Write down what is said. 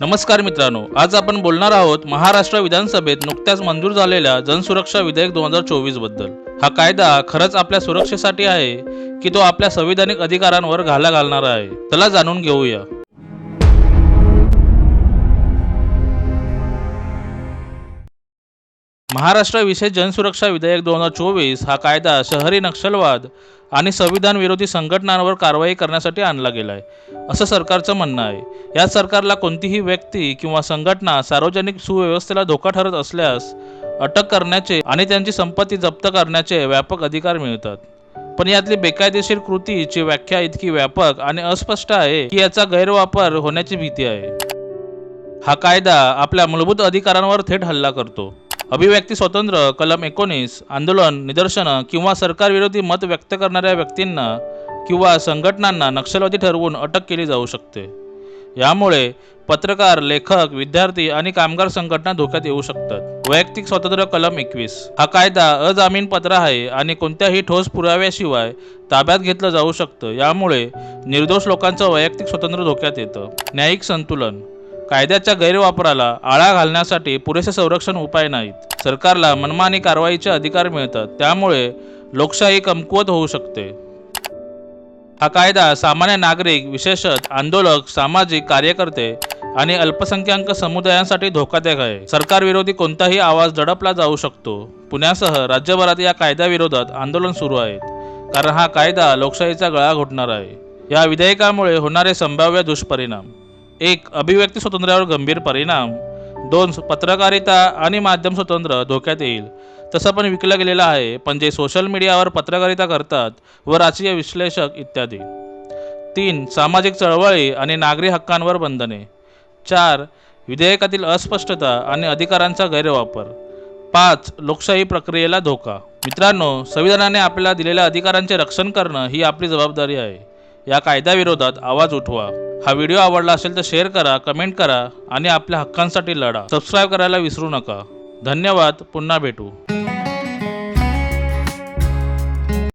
नमस्कार मित्रांनो आज आपण बोलणार आहोत महाराष्ट्र विधानसभेत नुकत्याच मंजूर झालेल्या जनसुरक्षा विधेयक दोन हजार चोवीसबद्दल हा कायदा खरंच आपल्या सुरक्षेसाठी आहे की तो आपल्या संविधानिक अधिकारांवर घाला घालणारा आहे? त्याला जाणून घेऊया. महाराष्ट्र विशेष जनसुरक्षा विधेयक दोन हजार चोवीस हा कायदा शहरी नक्षलवाद आणि संविधान विरोधी संघटनांवर कारवाई करण्यासाठी आणला गेला आहे असं सरकारचं म्हणणं आहे. या सरकारला कोणतीही व्यक्ती किंवा संघटना सार्वजनिक सुव्यवस्थेला धोका ठरत असल्यास अटक करण्याचे आणि त्यांची संपत्ती जप्त करण्याचे व्यापक अधिकार मिळतात. पण यातली बेकायदेशीर कृतीची व्याख्या इतकी व्यापक आणि अस्पष्ट आहे की याचा गैरवापर होण्याची भीती आहे. हा कायदा आपल्या मूलभूत अधिकारांवर थेट हल्ला करतो. अभिव्यक्ती स्वतंत्र कलम एकोणीस आंदोलन निदर्शनं किंवा सरकारविरोधी मत व्यक्त करणाऱ्या व्यक्तींना किंवा संघटनांना नक्षलवादी ठरवून अटक केली जाऊ शकते. यामुळे पत्रकार लेखक विद्यार्थी आणि कामगार संघटना धोक्यात येऊ शकतात. वैयक्तिक स्वातंत्र्य कलम एकवीस. हा कायदा अजामीनपात्र आहे आणि कोणत्याही ठोस पुराव्याशिवाय ताब्यात घेतलं जाऊ शकतं. यामुळे निर्दोष लोकांचं वैयक्तिक स्वातंत्र्य धोक्यात येतं. न्यायिक संतुलन. कायद्याच्या गैरवापराला आळा घालण्यासाठी पुरेसे संरक्षण उपाय नाहीत. सरकारला मनमानी कारवाईचे अधिकार मिळतात. त्यामुळे लोकशाही कमकुवत होऊ शकते. हा कायदा सामान्य नागरिक विशेषत आंदोलक सामाजिक कार्यकर्ते आणि अल्पसंख्याक समुदायांसाठी धोकादायक आहे. सरकारविरोधी कोणताही आवाज दडपला जाऊ शकतो. पुण्यासह राज्यभरात या कायद्याविरोधात आंदोलन सुरू आहेत. कारण हा कायदा लोकशाहीचा गळा घोटणार आहे. या विधेयकामुळे होणारे संभाव्य दुष्परिणाम एक अभिव्यक्ती स्वातंत्र्यावर गंभीर परिणाम. दोन पत्रकारिता आणि माध्यम स्वतंत्र धोक्यात येईल. तसं पण विकलं गेलेलं आहे पण जे सोशल मीडियावर पत्रकारिता करतात व राजकीय विश्लेषक इत्यादी. तीन सामाजिक चळवळी आणि नागरी हक्कांवर बंधने. चार विधेयकातील अस्पष्टता आणि अधिकारांचा गैरवापर. पाच लोकशाही प्रक्रियेला धोका. मित्रांनो संविधानाने आपल्याला दिलेल्या अधिकारांचे रक्षण करणं ही आपली जबाबदारी आहे. या कायद्याविरोधात आवाज उठवा. हा व्हिडिओ आवडला असेल तर शेअर करा कमेंट करा आणि आपल्या हक्कांसाठी लढा. सबस्क्राईब करायला विसरू नका. धन्यवाद पुन्हा भेटू.